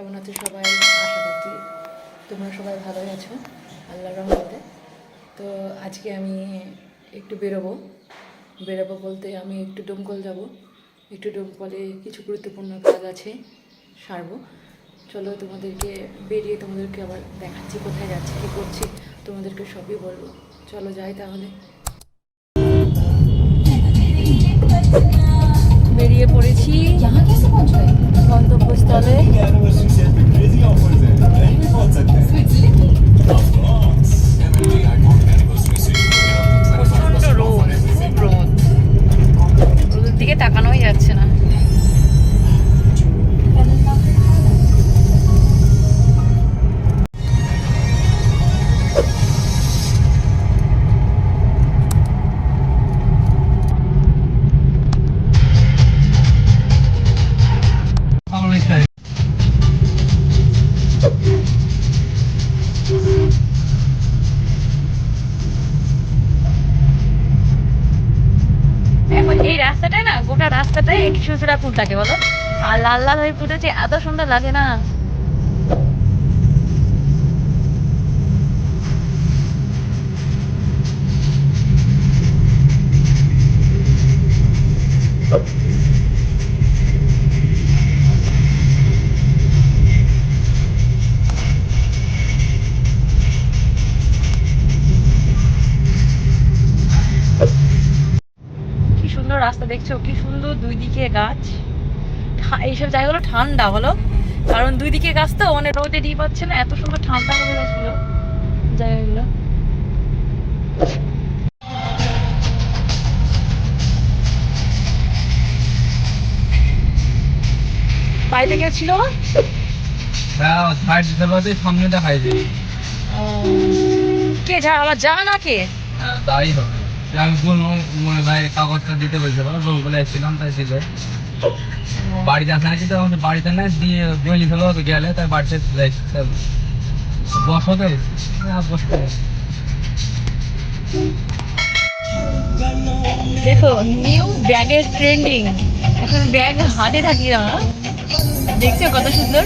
কেমন আছো সবাই? আশা করছি তোমরা সবাই ভালোই আছো আল্লাহ রহমতে। তো আজকে আমি একটু বেরোবো। বেরোবো বলতে আমি একটু ডোমকল যাব। একটু ডোমকলে কিছু গুরুত্বপূর্ণ কাজ আছে, সারবো। চলো তোমাদেরকে বেরিয়ে তোমাদেরকে আবার দেখাচ্ছি কোথায় যাচ্ছি, কী করছি, তোমাদেরকে সবই বলব। চলো যাই তাহলে। বেরিয়ে পড়েছি গন্তব্যস্থলে। গোটা রাস্তাটাই কৃষ্ণচূড়া ফুল থাকে, বলো? আর লাল লাল হয়ে ফুটেছে, এত সুন্দর লাগে না। কি রাস্তা দেখছ কি সুন্দর দুই দিকে গাছ এইসব জায়গাগুলো ঠান্ডা বলো। কারণ দুই দিকে গাছ তো মানে রোদে ডিপ পাচ্ছে না এত সুন্দর ঠান্ডা হয়ে গেছিল জায়গাগুলো। বাইরে গেছিল? হ্যাঁ সামনে দেখাই কে যা আমার যা না কে তাই হবে। আমি কাগজটা দিতে বলো এসেছিলাম, তাই বাড়িতে বাড়িতে না দিয়ে গেলে, তাই বাড়িতে যাইছে বসো হ্যাঁ বসতে দেখো নিউ ব্যাগের ট্রেন্ডিং এখন হাতে থাকি না। দেখছ কত সুন্দর?